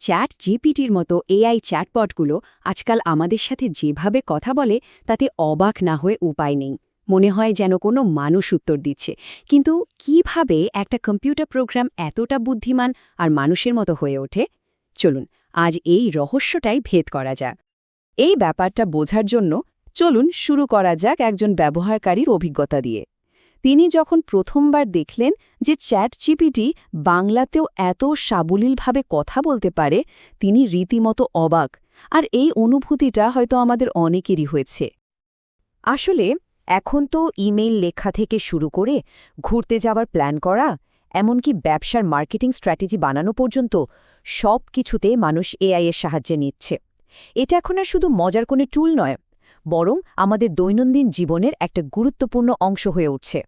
Chat জিপিটির মতো AI চ্যাটপটগুলো আজকাল আমাদের সাথে যেভাবে কথা বলে, তাতে অবাক না হয়ে উপায় নেই। মনে হয় যেন কোনো মানুষ উত্তর দিচ্ছে। কিন্তু কীভাবে একটা কম্পিউটার প্রোগ্রাম এতটা বুদ্ধিমান আর মানুষের মতো হয়ে ওঠে? চলুন, আজ এই রহস্যটাই ভেদ করা যাক। এই ব্যাপারটা বোঝার জন্য চলুন শুরু করা যাক একজন ব্যবহারকারীর অভিজ্ঞতা দিয়ে। তিনি যখন প্রথমবার দেখলেন যে চ্যাট জিপিটি বাংলাতেও এত সাবলীলভাবে কথা বলতে পারে, তিনি রীতিমতো অবাক। আর এই অনুভূতিটা হয়তো আমাদের অনেকেরই হয়েছে। আসলে, এখন তো ইমেইল লেখা থেকে শুরু করে ঘুরতে যাওয়ার প্ল্যান করা, এমনকি ব্যবসার মার্কেটিং স্ট্র্যাটেজি বানানো পর্যন্ত সব কিছুতে মানুষ এআই এর সাহায্যে নিচ্ছে। এটা এখন আর শুধু মজার কোনো টুল নয়, বরং আমাদের দৈনন্দিন জীবনের একটা গুরুত্বপূর্ণ অংশ হয়ে উঠছে।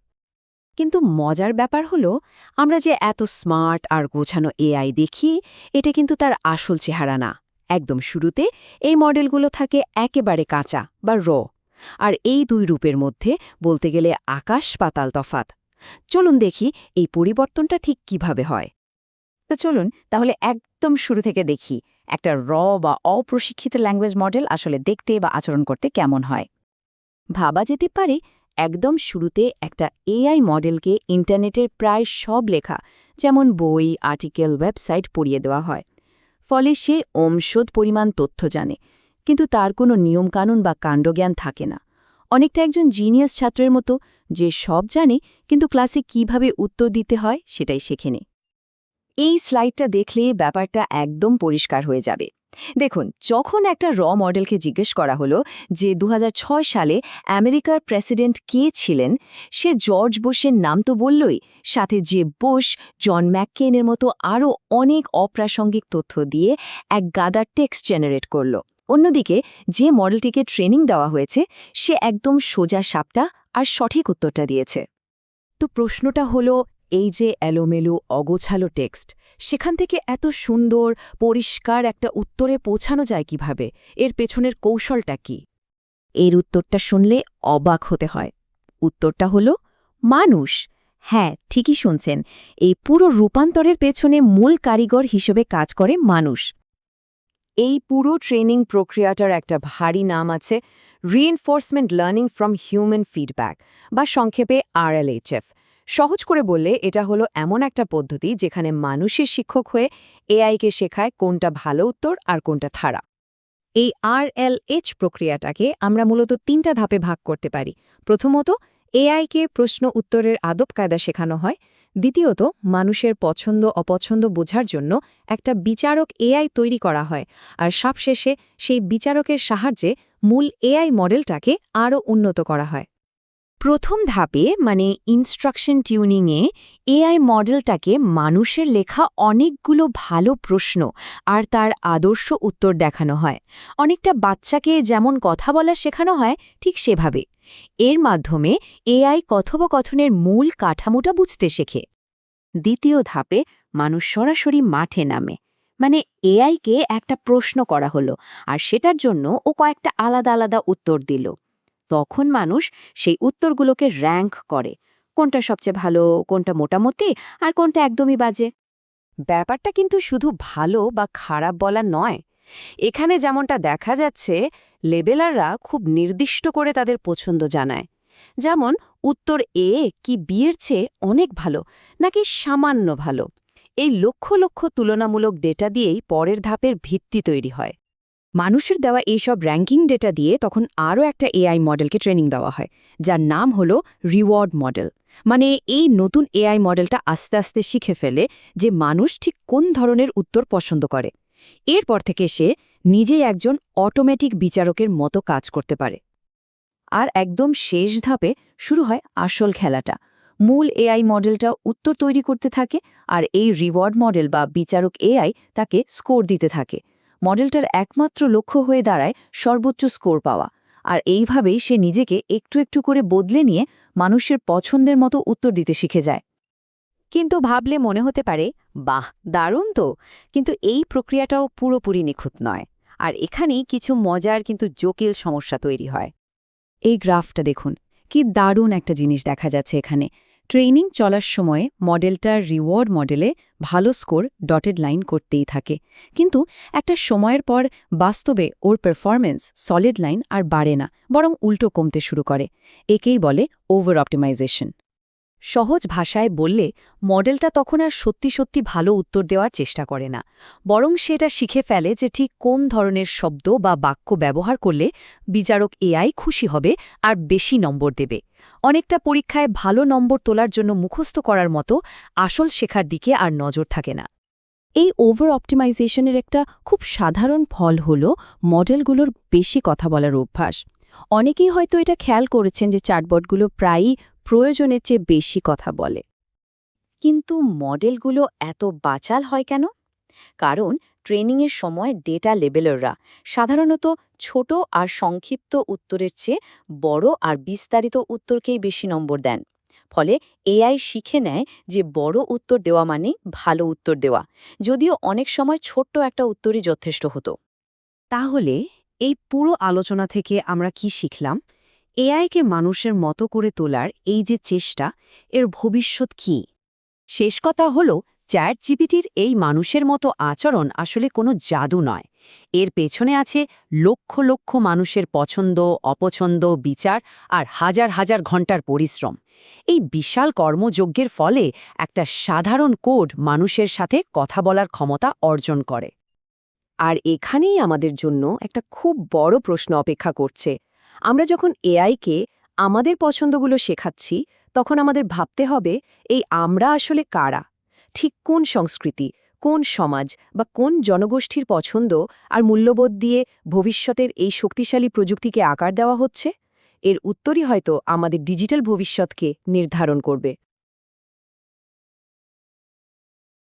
কিন্তু মজার ব্যাপার হলো, আমরা যে এত স্মার্ট আর গোছানো এআই দেখি, এটা কিন্তু তার আসল চেহারা না। একদম শুরুতে এই মডেলগুলো থাকে একেবারে কাঁচা বা র, আর এই দুই রূপের মধ্যে বলতে গেলে আকাশ পাতাল তফাত। চলুন দেখি এই পরিবর্তনটা ঠিক কীভাবে হয়। তো চলুন তাহলে একদম শুরু থেকে দেখি একটা র বা অপ্রশিক্ষিত ল্যাঙ্গুয়েজ মডেল আসলে দেখতে বা আচরণ করতে কেমন হয়। ভাবা যেতে পারে একদম শুরুতে একটা এআই মডেলকে ইন্টারনেটের প্রায় সব লেখা, যেমন বই, আর্টিকেল, ওয়েবসাইট পড়িয়ে দেওয়া হয়। ফলে সে অমশোধ পরিমাণ তথ্য জানে, কিন্তু তার কোনো নিয়মকানুন বা কাণ্ডজ্ঞান থাকে না। অনেকটা একজন জিনিয়াস ছাত্রের মতো যে সব জানে, কিন্তু ক্লাসে কীভাবে উত্তর দিতে হয় সেটাই শেখেনি এই স্লাইডটা দেখলে ব্যাপারটা একদম পরিষ্কার হয়ে যাবে। দেখুন, যখন একটা র মডেলকে জিজ্ঞেস করা হলো যে দু হাজার ছয় সালে আমেরিকার প্রেসিডেন্ট কে ছিলেন, সে জর্জ বুশের নাম তো বললই, সাথে যে বুশ, জন ম্যাককেনের মতো আরও অনেক অপ্রাসঙ্গিক তথ্য দিয়ে এক গাদার টেক্সট জেনারেট করল। অন্যদিকে, যে মডেলটিকে ট্রেনিং দেওয়া হয়েছে, সে একদম সোজা সাপটা আর সঠিক উত্তরটা দিয়েছে। তো প্রশ্নটা হলো এই যে এলোমেলো, অগোছালো টেক্সট, সেখান থেকে এত সুন্দর, পরিষ্কার একটা উত্তরে পৌঁছানো যায় কীভাবে? এর পেছনের কৌশলটা কি? এর উত্তরটা শুনলে অবাক হতে হয়। উত্তরটা হল, মানুষ। হ্যাঁ ঠিকই শুনছেন। এই পুরো রূপান্তরের পেছনে মূল কারিগর হিসেবে কাজ করে মানুষ। এই পুরো ট্রেনিং প্রক্রিয়াটার একটা ভারী নাম আছে reinforcement learning from human feedback বা সংক্ষেপে আরএলএইচএফ সহজ করে বললে, এটা হলো এমন একটা পদ্ধতি যেখানে মানুষের শিক্ষক হয়ে এআইকে শেখায় কোনটা ভালো উত্তর আর কোনটা থারা এই আরএলএইচ প্রক্রিয়াটাকে আমরা মূলত তিনটা ধাপে ভাগ করতে পারি। প্রথমত এআইকে প্রশ্ন উত্তরের আদব কায়দা শেখানো হয়। দ্বিতীয়ত, মানুষের পছন্দ, অপছন্দ বোঝার জন্য একটা বিচারক এআই তৈরি করা হয়। আর সবশেষে, সেই বিচারকের সাহায্যে মূল এআই মডেলটাকে আরও উন্নত করা হয়। প্রথম ধাপে মানে ইনস্ট্রাকশন টিউনিংয়ে এআই মডেলটাকে মানুষের লেখা অনেকগুলো ভালো প্রশ্ন আর তার আদর্শ উত্তর দেখানো হয়। অনেকটা বাচ্চাকে যেমন কথা বলা শেখানো হয়, ঠিক সেভাবে। এর মাধ্যমে এআই কথোপকথনের মূল কাঠামোটা বুঝতে শেখে। দ্বিতীয় ধাপে, মানুষ সরাসরি মাঠে নামে। মানে এআইকে একটা প্রশ্ন করা হলো আর সেটার জন্য ও কয়েকটা আলাদা আলাদা উত্তর দিল। তখন মানুষ সেই উত্তরগুলোকে র্যাঙ্ক করে। কোনটা সবচেয়ে ভালো, কোনটা মোটামুটি, আর কোনটা একদমই বাজে। ব্যাপারটা কিন্তু শুধু ভালো বা খারাপ বলা নয়। এখানে যেমনটা দেখা যাচ্ছে, লেবেলাররা খুব নির্দিষ্ট করে তাদের পছন্দ জানায়। যেমন, উত্তর এ কি বিয়ের চেয়ে অনেক ভালো, নাকি সামান্য ভালো? এই লক্ষ লক্ষ তুলনামূলক ডেটা দিয়েই পরের ধাপের ভিত্তি তৈরি হয়। মানুষের দেওয়া এইসব র্যাঙ্কিং ডেটা দিয়ে তখন আরও একটা এআই মডেলকে ট্রেনিং দেওয়া হয়, যার নাম হল রিওয়ার্ড মডেল মানে এই নতুন এআই মডেলটা আস্তে আস্তে শিখে ফেলে যে মানুষ ঠিক কোন ধরনের উত্তর পছন্দ করে। এরপর থেকে সে নিজেই একজন অটোমেটিক বিচারকের মতো কাজ করতে পারে। আর একদম শেষ ধাপে শুরু হয় আসল খেলাটা। মূল এআই মডেলটা উত্তর তৈরি করতে থাকে আর এই রিওয়ার্ড মডেল বা বিচারক এআই তাকে স্কোর দিতে থাকে। মডেলটার একমাত্র লক্ষ্য হয়ে দাঁড়ায় সর্বোচ্চ স্কোর পাওয়া। আর এইভাবেই সে নিজেকে একটু একটু করে বদলে নিয়ে মানুষের পছন্দের মতো উত্তর দিতে শিখে যায়। কিন্তু ভাবলে মনে হতে পারে, বাহ, দারুণ তো। কিন্তু এই প্রক্রিয়াটাও পুরোপুরি নিখুঁত নয়। আর এখানেই কিছু মজার কিন্তু জটিল সমস্যা তৈরি হয়। এই গ্রাফটা দেখুন, কি দারুণ একটা জিনিস দেখা যাচ্ছে এখানে। ট্রেনিং চলার সময় মডেলটার রিওয়ার্ড মডেলে ভালো স্কোর ডটেড লাইন করতেই থাকে। কিন্তু একটা সময়ের পর বাস্তবে ওর পারফরমেন্স সলিড লাইন আর বাড়ে না, বরং উল্টো কমতে শুরু করে। একেই বলে ওভার অপটিমাইজেশন। সহজ ভাষায় বললে মডেলটা তখন আর সত্যি সত্যি ভালো উত্তর দেওয়ার চেষ্টা করে না। বরং সেটা শিখে ফেলে যে ঠিক কোন ধরনের শব্দ বা বাক্য ব্যবহার করলে বিচারক এআই খুশি হবে আর বেশি নম্বর দেবে। অনেকটা পরীক্ষায় ভালো নম্বর তোলার জন্য মুখস্থ করার মতো আসল শেখার দিকে আর নজর থাকে না। এই ওভার অপটিমাইজেশনের একটা খুব সাধারণ ফল হল মডেলগুলোর বেশি কথা বলার অভ্যাস। অনেকেই হয়তো এটা খেয়াল করেছেন যে চাটবটগুলো প্রায়ই প্রয়োজনের চেয়ে বেশি কথা বলে। কিন্তু মডেলগুলো এত বাচাল হয় কেন? কারণ ট্রেনিংয়ের সময় ডেটা লেবেলররা সাধারণত ছোট আর সংক্ষিপ্ত উত্তরের চেয়ে বড় আর বিস্তারিত উত্তরকেই বেশি নম্বর দেন। ফলে এআই শিখে নেয় যে বড় উত্তর দেওয়া মানে ভালো উত্তর দেওয়া, যদিও অনেক সময় ছোট্ট একটা উত্তরই যথেষ্ট হতো। তাহলে এই পুরো আলোচনা থেকে আমরা কি শিখলাম? এআইকে মানুষের মতো করে তোলার এই যে চেষ্টা, এর ভবিষ্যৎ কি? শেষ কথা হল চ্যাট জিপিটির এই মানুষের মতো আচরণ আসলে কোনো জাদু নয়। এর পেছনে আছে লক্ষ লক্ষ মানুষের পছন্দ, অপছন্দ, বিচার আর হাজার হাজার ঘণ্টার পরিশ্রম। এই বিশাল কর্মযজ্ঞের ফলে একটা সাধারণ কোড মানুষের সাথে কথা বলার ক্ষমতা অর্জন করে। আর এখানেই আমাদের জন্য একটা খুব বড় প্রশ্ন অপেক্ষা করছে। আমরা যখন এআইকে আমাদের পছন্দগুলো শেখাচ্ছি, তখন আমাদের ভাবতে হবে, এই আমরা আসলে কারা? ঠিক কোন সংস্কৃতি, কোন সমাজ বা কোন জনগোষ্ঠীর পছন্দ আর মূল্যবোধ দিয়ে ভবিষ্যতের এই শক্তিশালী প্রযুক্তিকে আকার দেওয়া হচ্ছে? এর উত্তরই হয়তো আমাদের ডিজিটাল ভবিষ্যৎকে নির্ধারণ করবে।